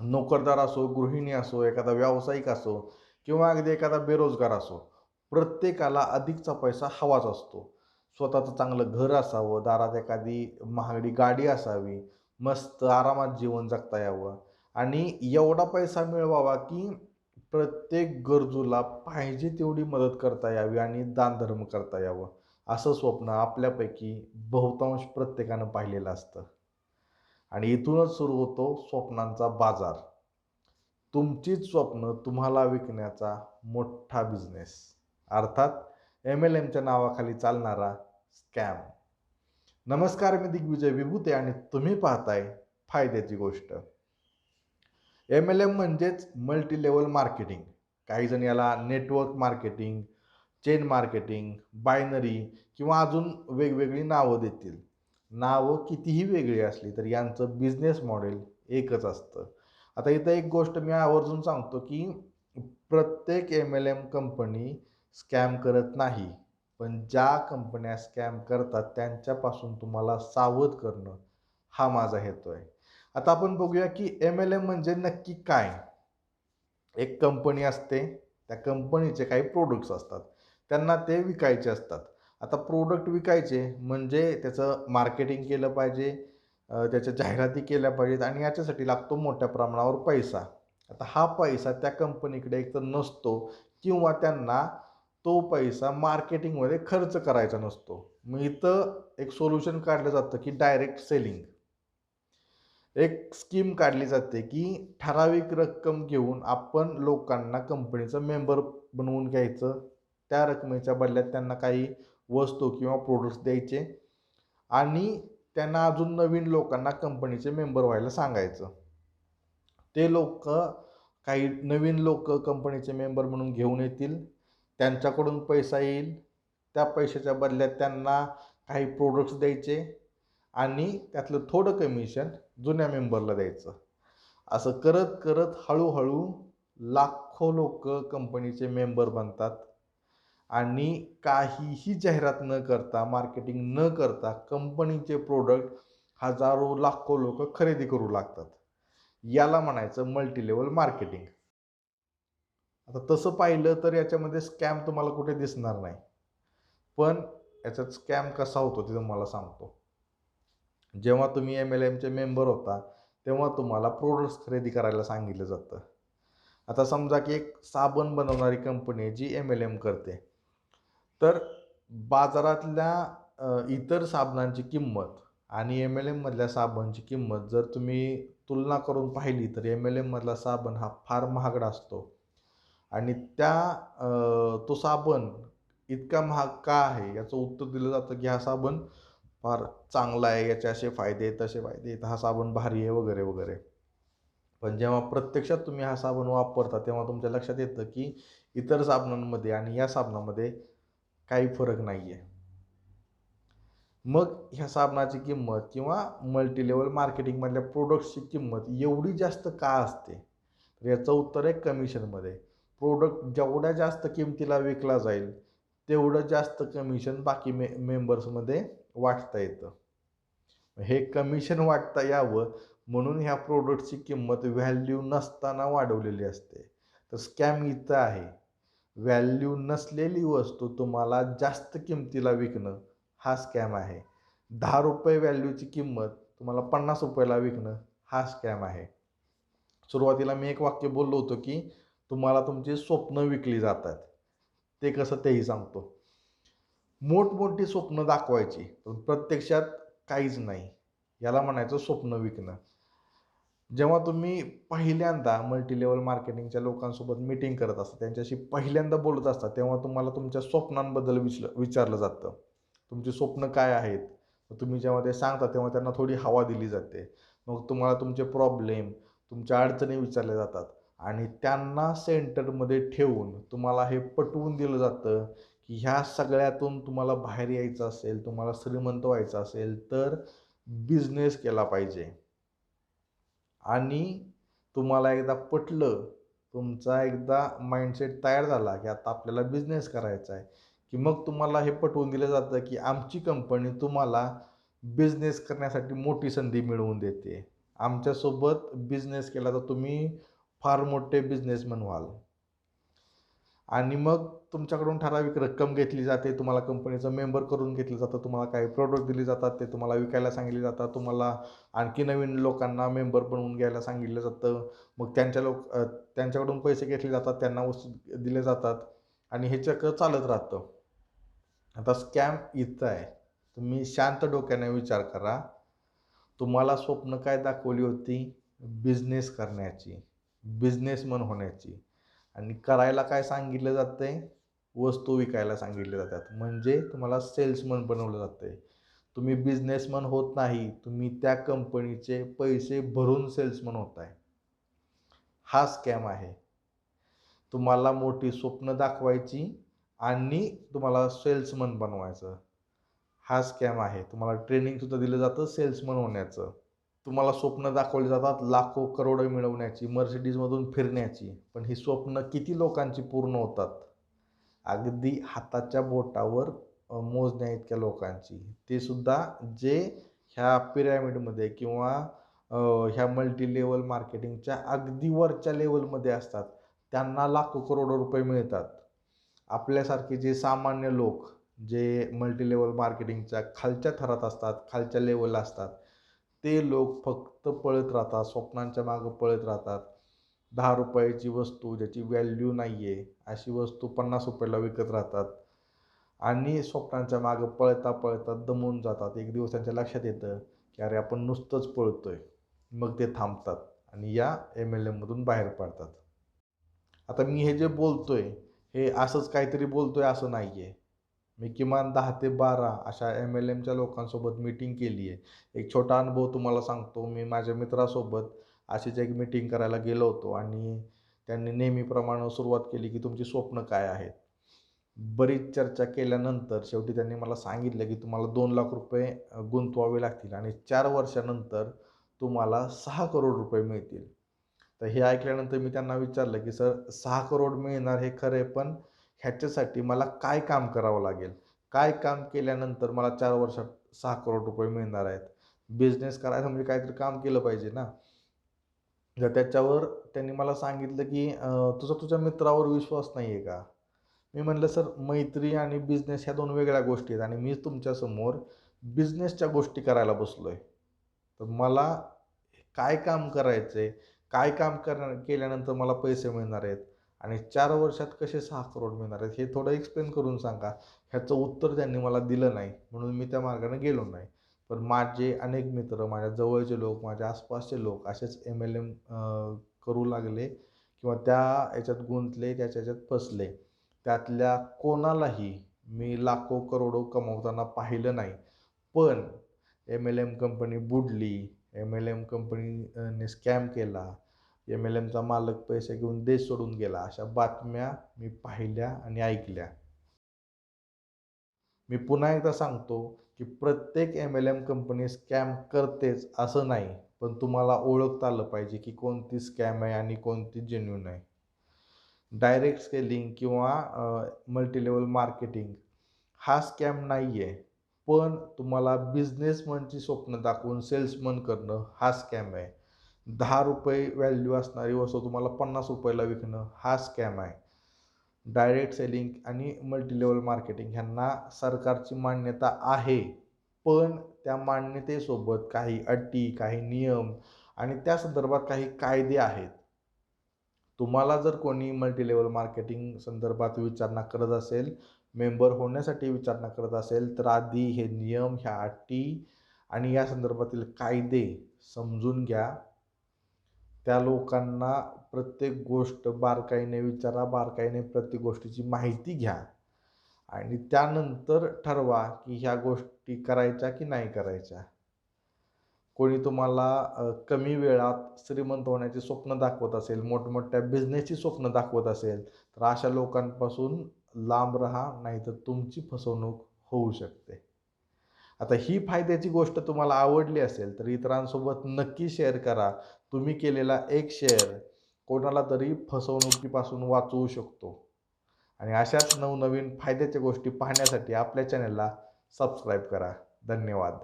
नोकरदार असो गृहिणी असो एखादा व्यावसायिक असो किंवा अगदी एखादा बेरोजगार असो प्रत्येकाला अधिकचा पैसा हवाच असतो. स्वतःचं चांगलं घर असावं दारात एखादी महागडी गाडी असावी मस्त आरामात जीवन जगता यावं आणि एवढा पैसा मिळवावा की प्रत्येक गरजूला पाहिजे तेवढी मदत करता यावी आणि दानधर्म करता यावं. असं स्वप्न आपल्यापैकी बहुतांश प्रत्येकानं पाहिलेलं असतं. आणि इथूनच सुरू होतो स्वप्नांचा बाजार. तुमचीच स्वप्न तुम्हाला विकण्याचा मोठा बिझनेस अर्थात एम एल एमच्या नावाखाली चालणारा स्कॅम नमस्कार मी दिग्विजय विभूते आणि तुम्ही पाहताय फायद्याची गोष्ट. एम एल एम म्हणजेच मल्टी लेवल मार्केटिंग काही जण याला network marketing chain marketing binary किंवा अजून वेगवेगळी नावं देतील. नावं कितीही वेगळी असली तर यांचं बिझनेस मॉडेल एकच असतं. आता इथं एक गोष्ट मी आवर्जून सांगतो की प्रत्येक M L M company scam करत नाही पण ज्या कंपन्या स्कॅम करतात त्यांच्यापासून तुम्हाला सावध करणं हा माझा हेतू आहे. आता आपण बघूया की एम एल एम म्हणजे नक्की काय? एक कंपनी असते त्या कंपनीचे काही प्रोडक्ट्स असतात त्यांना ते विकायचे असतात. आता प्रोडक्ट विकायचे म्हणजे त्याचं मार्केटिंग केलं पाहिजे त्याच्या जाहिराती केल्या पाहिजेत आणि याच्यासाठी लागतो मोठ्या प्रमाणावर पैसा. आता हा पैसा त्या कंपनीकडे एक तर नसतो किंवा त्यांना तो पैसा मार्केटिंगमध्ये खर्च करायचा नसतो. मग इथं एक सोल्युशन काढलं जातं की डायरेक्ट सेलिंग एक स्कीम काढली जाते की ठराविक रक्कम घेऊन आपण लोकांना कंपनीचं मेंबर बनवून घ्यायचं. त्या रकमेच्या बदल्यात त्यांना काही वस्तू किंवा प्रोडक्ट्स द्यायचे आणि त्यांना अजून नवीन लोकांना कंपनीचे मेंबर व्हायला सांगायचं. ते लोक काही नवीन लोक कंपनीचे मेंबर म्हणून घेऊन येतील त्यांच्याकडून पैसा येईल त्या पैशाच्या बदल्यात त्यांना काही प्रोडक्ट्स द्यायचे आणि त्यातलं थोडं कमिशन जुन्या मेंबरला द्यायचं. असं करत करत हळूहळू लाखो लोक कंपनीचे मेंबर बनतात. आणि काहीही जाहिरात न करता मार्केटिंग न करता कंपनीचे प्रोडक्ट हजारो लाखो लोक खरेदी करू लागतात. याला म्हणायचं मल्टीलेवल मार्केटिंग आता तसं पाहिलं तर याच्यामध्ये स्कॅम तुम्हाला कुठे दिसणार नाही. पण याच्यात स्कॅम कसा होतो ते तुम्हाला सांगतो. जेव्हा तुम्ही एम एल एमचे मेंबर होता तेव्हा तुम्हाला प्रोडक्ट्स खरेदी करायला सांगितलं जातं. आता समजा की एक साबण बनवणारी कंपनी आहे जी एम एल एम करते. तर बाजारातल्या इतर साबणांची किंमत आणि एम एल एममधल्या साबणची किंमत जर तुम्ही तुलना करून पाहिली तर एम एल एममधला साबण हा फार महागडा असतो. आणि त्या तो साबण इतका महाग का आहे याचं उत्तर दिलं जातं की हा साबण फार चांगला आहे याचे असे फायदे तसे फायदे हा साबण भारी आहे वगैरे वगैरे. पण जेव्हा प्रत्यक्षात तुम्ही हा साबण वापरता तेव्हा तुमच्या लक्षात येतं की इतर साबणांमध्ये आणि या साबणामध्ये काही फरक नाही आहे मग ह्या साबणाची किंमत किंवा मल्टी लेवल मार्केटिंगमधल्या प्रोडक्ट्सची किंमत एवढी जास्त का असते? तर याचं उत्तर आहे कमिशनमध्ये प्रोडक्ट जेवढ्या जास्त किमतीला विकला जाईल तेवढं जास्त कमिशन बाकी मे मेंबर्समध्ये वाटता येतं. हे कमिशन वाटता यावं म्हणून ह्या प्रोडक्टची किंमत व्हॅल्यू नसताना वाढवलेली असते. तर स्कॅम इथं आहे. व्हॅल्यू नसलेली वस्तू तुम्हाला जास्त किमतीला विकणं हा स्कॅम आहे. दहा रुपये व्हॅल्यूची किंमत तुम्हाला पन्नास रुपयाला विकणं हा स्कॅम आहे. सुरुवातीला मी एक वाक्य बोललो होतो की तुम्हाला तुमची स्वप्न विकली जातात. ते कसं तेही सांगतो. मोठमोठी स्वप्न दाखवायची पण प्रत्यक्षात काहीच नाही. याला म्हणायचं स्वप्न विकणं. जेव्हा तुम्ही पहिल्यांदा मल्टी लेवल मार्केटिंगच्या लोकांसोबत मीटिंग करत असता त्यांच्याशी पहिल्यांदा बोलत असता तेव्हा तुम्हाला तुमच्या स्वप्नांबद्दल विचलं विचारलं जातं. तुमची स्वप्न काय आहेत? तुम्ही जेव्हा ते सांगता तेव्हा त्यांना थोडी हवा दिली जाते. मग तुम्हाला तुमचे प्रॉब्लेम तुमच्या अडचणी विचारल्या जातात. आणि त्यांना सेंटरमध्ये ठेवून तुम्हाला हे पटवून दिलं जातं की ह्या सगळ्यातून तुम्हाला बाहेर यायचं असेल तुम्हाला श्रीमंत व्हायचं असेल तर बिझनेस केला पाहिजे. आणि तुम्हाला एकदा पटलं तुमचा एकदा माइंडसेट तयार झाला की आता आपल्याला बिझनेस करायचा आहे की मग तुम्हाला हे पटवून दिलं जातं की आमची कंपनी तुम्हाला बिझनेस करण्यासाठी मोठी संधी मिळवून देते. आमच्यासोबत बिझनेस केला तर तुम्ही फार मोठे बिझनेसमन व्हाल. आणि मग तुमच्याकडून ठराविक रक्कम घेतली जाते तुम्हाला कंपनीचं मेंबर करून घेतलं जातं तुम्हाला काही प्रोडक्ट दिले जातात ते तुम्हाला विकायला सांगितले जातात तुम्हाला आणखी नवीन लोकांना मेंबर बनवून घ्यायला सांगितलं जातं. मग त्यांच्या लोक त्यांच्याकडून पैसे घेतले जातात त्यांना वस्तू दिले जातात आणि हे चक्र चालत राहतं. आता स्कॅम इथं आहे. तुम्ही शांत डोक्याने विचार करा. तुम्हाला स्वप्न काय दाखवली होती? बिझनेस करण्याची बिझनेसमन होण्याची. आणि करायला काय सांगितलं जातं आहे वस्तू विकायला सांगितले जातात. म्हणजे तुम्हाला सेल्समन बनवलं जातंय. तुम्ही बिझनेसमन होत नाही तुम्ही त्या कंपनीचे पैसे भरून सेल्समन होत आहे हा स्कॅम आहे. तुम्हाला मोठी स्वप्न दाखवायची आणि तुम्हाला सेल्समन बनवायचं. हा स्कॅम आहे. तुम्हाला ट्रेनिंगसुद्धा दिलं जातं सेल्समन होण्याचं. तुम्हाला स्वप्न दाखवली जातात लाखो करोडं मिळवण्याची मर्सिडीजमधून फिरण्याची. पण ही स्वप्न किती लोकांची पूर्ण होतात? अगदी हाताच्या बोटावर मोजण्या इतक्या लोकांची. ते सुद्धा जे ह्या पिरॅमिडमध्ये किंवा ह्या मल्टी लेवल मार्केटिंगच्या अगदी वरच्या लेवलमध्ये असतात त्यांना लाखो करोडो रुपये मिळतात. आपल्यासारखे जे सामान्य लोक जे मल्टी लेवल मार्केटिंगच्या खालच्या थरात असतात खालच्या लेवलला असतात ते लोक फक्त पळत राहतात स्वप्नांच्या मागं पळत राहतात. दहा रुपयाची वस्तू ज्याची व्हॅल्यू नाही आहे अशी वस्तू पन्नास रुपयाला विकत राहतात. आणि स्वप्नांच्या मागं पळता पळता दमून जातात. एक दिवस त्यांच्या लक्षात येतं की अरे आपण नुसतंच पळतोय. मग ते थांबतात आणि या एम एल एममधून बाहेर पडतात. आता मी हे जे बोलतोय हे असंच काहीतरी बोलतोय असं नाही आहे मी किमान दहा ते बारा अशा एम एल एमच्या लोकांसोबत मीटिंग केली आहे एक छोटा अनुभव तुम्हाला सांगतो. मी माझ्या मित्रासोबत अशीच एक मीटिंग करायला गेलो होतो आणि त्यांनी नेहमीप्रमाणे सुरुवात केली की तुमची स्वप्न काय आहेत? बरीच चर्चा केल्यानंतर शेवटी त्यांनी मला सांगितलं की तुम्हाला दोन लाख रुपये गुंतवावे लागतील आणि चार वर्षानंतर तुम्हाला सहा करोड रुपये मिळतील. तर हे ऐकल्यानंतर मी त्यांना विचारलं की सर सहा करोड मिळणार हे खरे पण ह्याच्यासाठी मला काय काम करावं लागेल? काय काम केल्यानंतर मला चार वर्षात सहा करोड रुपये मिळणार आहेत? बिझनेस करायचं म्हणजे काहीतरी काम केलं पाहिजे ना. तर त्याच्यावर त्यांनी मला सांगितलं की तुझा तुझ्या मित्रावर विश्वास नाही आहे का? मी म्हणलं सर मैत्री आणि बिझनेस ह्या दोन वेगळ्या गोष्टी आहेत आणि मी तुमच्यासमोर बिझनेसच्या गोष्टी करायला बसलो आहे तर मला काय काम करायचं आहे काय काम कर केल्यानंतर मला पैसे मिळणार आहेत? आणि चार वर्षात कसे सहा करोड मिळणार आहेत? हे थोडं एक्सप्लेन करून सांगा. ह्याचं उत्तर त्यांनी मला दिलं नाही म्हणून मी त्या मार्गाने गेलो नाही. पण माझे अनेक मित्र माझ्या जवळचे लोक माझ्या आसपासचे लोक असेच एम एल एम करू लागले किंवा त्या याच्यात गुंतले त्याच्या याच्यात फसले. त्यातल्या कोणालाही मी लाखो करोडो कमवताना पाहिलं नाही. पण एम एल एम कंपनी बुडली. एम एल एम कंपनीने स्कॅम केला. एम एल एमचा मालक पैसे घेऊन देश सोडून गेला. अशा बातम्या मी पाहिल्या आणि ऐकल्या. मी पुन्हा एकदा सांगतो की प्रत्येक M L M company scam करतेच असं नाही पण तुम्हाला ओळखता आलं पाहिजे की कोणती स्कॅम आहे आणि कोणती जेन्युन आहे. डायरेक्ट स्केलिंग किंवा मल्टीलेवल मार्केटिंग हा स्कॅम नाही आहे पण तुम्हाला बिझनेसमनची स्वप्न दाखवून सेल्समन करणं हा स्कॅम आहे. दहा रुपये व्हॅल्यू असणारी वस्तू तुम्हाला पन्नास रुपयाला विकणं हा स्कॅम आहे. डायरेक्ट सेलिंग आणि मल्टी लेवल मार्केटिंग ह्यांना सरकारची मान्यता आहे. पण त्या मान्यतेसोबत काही अटी काही नियम आणि त्या संदर्भात काही कायदे आहेत. तुम्हाला जर कोणी मल्टी लेवल मार्केटिंग संदर्भात विचारणा करत असेल मेंबर होण्यासाठी विचारणा करत असेल तर आधी हे नियम ह्या अटी आणि या संदर्भातील कायदे समजून घ्या. त्या लोकांना प्रत्येक गोष्ट बारकाईने विचारा बारकाईने प्रत्येक गोष्टीची माहिती घ्या. आणि त्यानंतर ठरवा की ह्या गोष्टी करायच्या की नाही करायच्या. कोणी तुम्हाला कमी वेळात श्रीमंत होण्याचे स्वप्न दाखवत असेल मोठमोठ्या बिझनेसची स्वप्न दाखवत असेल तर अशा लोकांपासून लांब राहा नाहीतर तुमची फसवणूक होऊ शकते. आता ही फायद्याची गोष्ट तुम्हाला आवडली असेल तर इतरांसोबत नक्की शेअर करा. तुम्ही केलेला एक शेअर कोणाला तरी फसवणुकीपासून वाचवू शकतो. आणि अशाच नवनवीन फायद्याच्या गोष्टी पाहण्यासाठी आपल्या चॅनलला सबस्क्राईब करा. धन्यवाद.